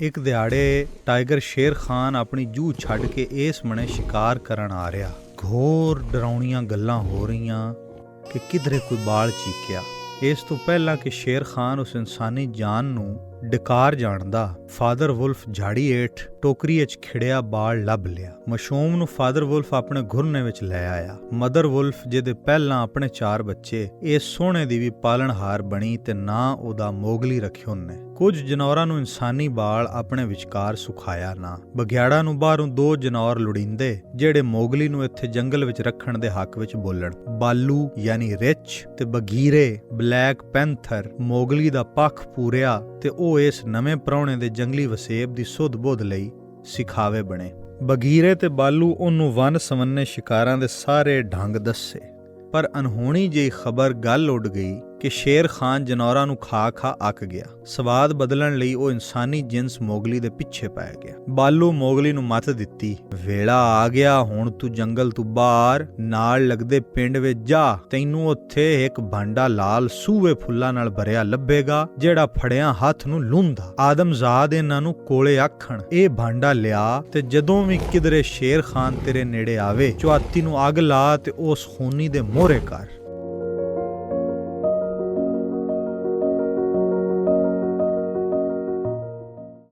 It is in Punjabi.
ਇੱਕ ਦਿਹਾੜੇ ਟਾਈਗਰ ਸ਼ੇਰ ਖਾਨ ਆਪਣੀ ਜੂਹ ਛੱਡ ਕੇ ਇਸ ਮਣੇ ਸ਼ਿਕਾਰ ਕਰਨ ਆ ਰਿਹਾ। ਘੋਰ ਡਰਾਉਣੀਆਂ ਗੱਲਾਂ ਹੋ ਰਹੀਆਂ ਕਿ ਕਿਧਰੇ ਕੋਈ ਬਾਲ ਚੀਕਿਆ। ਇਸ ਤੋਂ ਪਹਿਲਾਂ ਕਿ ਸ਼ੇਰ ਖਾਨ ਉਸ ਇਨਸਾਨੀ ਜਾਨ ਨੂੰ ਡਕਾਰ ਜਾਣਦਾ, ਫਾਦਰ ਵੁਲਫ ਝਾੜੀ ਏਠ ਟੋਕਰੀ ਵਿੱਚ ਖਿੜਿਆ ਬਾਲ ਲੱਭ ਲਿਆ। ਮਸ਼ੂਮ ਨੂੰ ਫਾਦਰ ਵੁਲਫ ਆਪਣੇ ਘੁਰਨੇ ਵਿੱਚ ਲੈ ਆਇਆ। ਮਦਰ ਵੁਲਫ, ਜਿਹਦੇ ਪਹਿਲਾਂ ਆਪਣੇ ਚਾਰ ਬੱਚੇ, ਇਹ ਸੋਹਣੇ ਦੀ ਵੀ ਪਾਲਣਹਾਰ ਬਣੀ ਤੇ ਨਾ ਉਹਦਾ ਮੋਗਲੀ ਰੱਖਿਓ ਨੇ। ਕੁਝ ਜਨੌਰਾਂ ਨੂੰ ਇਨਸਾਨੀ ਬਾਲ ਆਪਣੇ ਵਿਚਕਾਰ ਸੁਖਾਇਆ ਨਾ। ਬਗਿਆੜਾ ਨੂੰ ਬਾਹਰੋਂ ਦੋ ਜਨੌਰ ਲੁੜਿੰਦੇ, ਜਿਹੜੇ ਮੋਗਲੀ ਨੂੰ ਇੱਥੇ ਜੰਗਲ ਵਿੱਚ ਰੱਖਣ ਦੇ ਹੱਕ ਵਿੱਚ ਬੋਲਣ। ਬਾਲੂ, ਯਾਨੀ ਰਿਚ ਤੇ ਬਗੀਰੇ ਬਲੈਕ ਪੈਂਥਰ, ਮੋਗਲੀ ਦਾ ਪੱਖ ਪੂਰਿਆ ਤੇ ਉਹ ਉਹ ਇਸ ਨਵੇਂ ਪ੍ਰਾਹੁਣੇ ਦੇ ਜੰਗਲੀ ਵਸੇਬ ਦੀ ਸੁਧ-ਬੁੱਧ ਲਈ ਸਿਖਾਵੇ ਬਣੇ। ਬਗੀਰੇ ਤੇ ਬਾਲੂ ਉਹਨੂੰ ਵਨ ਸਵੰਨੇ ਸ਼ਿਕਾਰਾਂ ਦੇ ਸਾਰੇ ਢੰਗ ਦੱਸੇ। ਪਰ ਅਨਹੋਣੀ ਜਿਹੀ ਖਬਰ ਗੱਲ ਉੱਡ ਗਈ ਕਿ ਸ਼ੇਰ ਖਾਨ ਜਨੌਰਾਂ ਨੂੰ ਖਾ ਖਾ ਅੱਕ ਗਿਆ। ਸਵਾਦ ਬਦਲਣ ਲਈ ਉਹ ਇਨਸਾਨੀ ਜਿਨਸ ਮੋਗਲੀ ਦੇ ਪਿੱਛੇ ਪੈ ਗਿਆ। ਬਾਲੂ ਮੋਗਲੀ ਨੂੰ ਮੱਤ ਦਿੱਤੀ, ਵੇਲਾ ਆ ਗਿਆ, ਹੁਣ ਤੂੰ ਜੰਗਲ ਤੋਂ ਬਾਹਰ, ਨਾਲ ਲੱਗਦੇ ਪਿੰਡ ਵਿੱਚ ਜਾ। ਤੈਨੂੰ ਉੱਥੇ ਇੱਕ ਭਾਂਡਾ ਲਾਲ ਸੂਵੇ ਫੁੱਲਾਂ ਨਾਲ ਭਰਿਆ ਲੱਭੇਗਾ, ਜਿਹੜਾ ਫੜਿਆ ਹੱਥ ਨੂੰ ਲੁੰਦਾ। ਆਦਮਜ਼ਾਦ ਇਹਨਾਂ ਨੂੰ ਕੋਲੇ ਆਖਣ, ਇਹ ਭਾਂਡਾ ਲਿਆ ਤੇ ਜਦੋਂ ਵੀ ਕਿਧਰੇ ਸ਼ੇਰ ਖਾਨ ਤੇਰੇ ਨੇੜੇ ਆਵੇ ਚੁਆਤੀ ਨੂੰ ਅੱਗ ਲਾ ਤੇ ਉਸ ਖੂਨੀ ਦੇ ਮੋਹਰੇ ਕਰ।